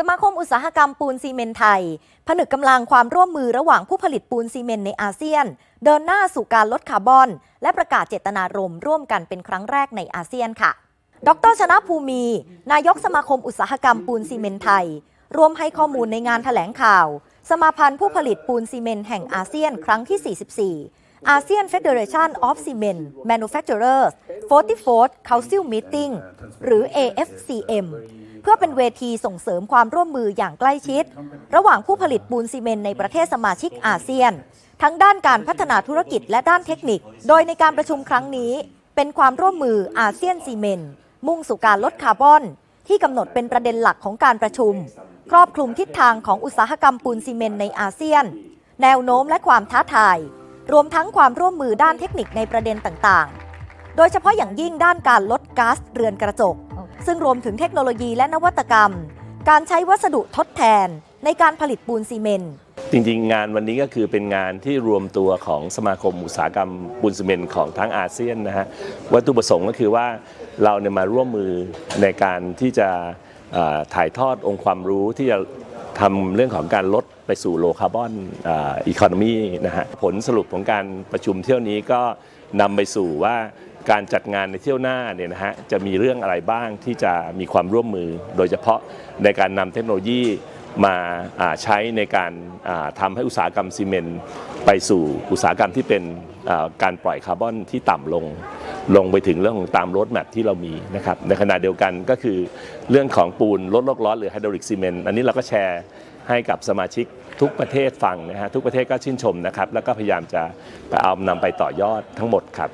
สมาคมอุตสาหกรรมปูนซีเมนไทย ผนึกกำลังความร่วมมือระหว่างผู้ผลิตปูนซีเมนในอาเซียน เดินหน้าสู่การลดคาร์บอน และประกาศเจตนารมณ์ร่วมกันเป็นครั้งแรกในอาเซียนค่ะ ดรชนะภูมินายกสมาคมอุตสาหกรรมปูนซีเมนไทย ร่วมให้ข้อมูลในงานแถลงข่าว สมาพันธ์ผู้ผลิตปูนซีเมนแห่งอาเซียนครั้งที่ 44 อาเซียน Federation of Cement Manufacturers 44th Council Meeting หรือ AFCM พื่อเป็นเวทีส่งเสริมความร่วมมืออย่างใกล้ชิด ระหว่างผู้ผลิตปูนซีเมนต์ในประเทศสมาชิกอาเซียน ทั้งด้านการพัฒนาธุรกิจและด้านเทคนิค โดยในการประชุมครั้งนี้ เป็นความร่วมมืออาเซียนซีเมนต์มุ่งสู่การลดคาร์บอน ที่กำหนดเป็นประเด็นหลักของการประชุม ครอบคลุมทิศทางของอุตสาหกรรมปูนซีเมนต์ในอาเซียน แนวโน้มและความท้าทาย รวมทั้งความร่วมมือด้านเทคนิคในประเด็นต่างๆ โดยเฉพาะอย่างยิ่งด้านการลดก๊าซเรือนกระจก ซึ่งรวมถึงเทคโนโลยีและนวัตกรรม การใช้วัสดุทดแทนในการผลิตปูนซีเมนต์จริงๆ งานวันนี้ก็คือเป็นงานที่รวมตัวของสมาคมอุตสาหกรรมปูนซีเมนต์ของทั้งอาเซียนนะฮะวัตถุประสงค์ก็คือว่าเราเนี่ยมาร่วมมือในการที่จะถ่ายทอดองค์ความรู้ที่จะทำเรื่องของการลดไปสู่โลคาร์บอนอีโคโนมีนะฮะผลสรุปของการประชุมเที่ยวนี้ก็นำไปสู่ว่า การจัดงานในเที่ยวหน้าเนี่ยนะฮะจะมีเรื่องอะไรบ้างที่จะมีความร่วมมือ โดยเฉพาะในการนำเทคโนโลยีมาใช้ในการทำให้อุตสาหกรรมซีเมนต์ไปสู่อุตสาหกรรมที่เป็นการปล่อยคาร์บอนที่ต่ำลง ลงไปถึงเรื่องของตามรถแมพที่เรามีนะครับในขณะเดียวกันก็คือเรื่องของปูนลดโลกร้อนหรือไฮดรอลิกซีเมนต์อันนี้เราก็แชร์ให้กับสมาชิกทุกประเทศฟังนะฮะทุกประเทศก็ชื่นชมนะครับ แล้วก็พยายามจะไปเอานำไปต่อยอดทั้งหมดครับ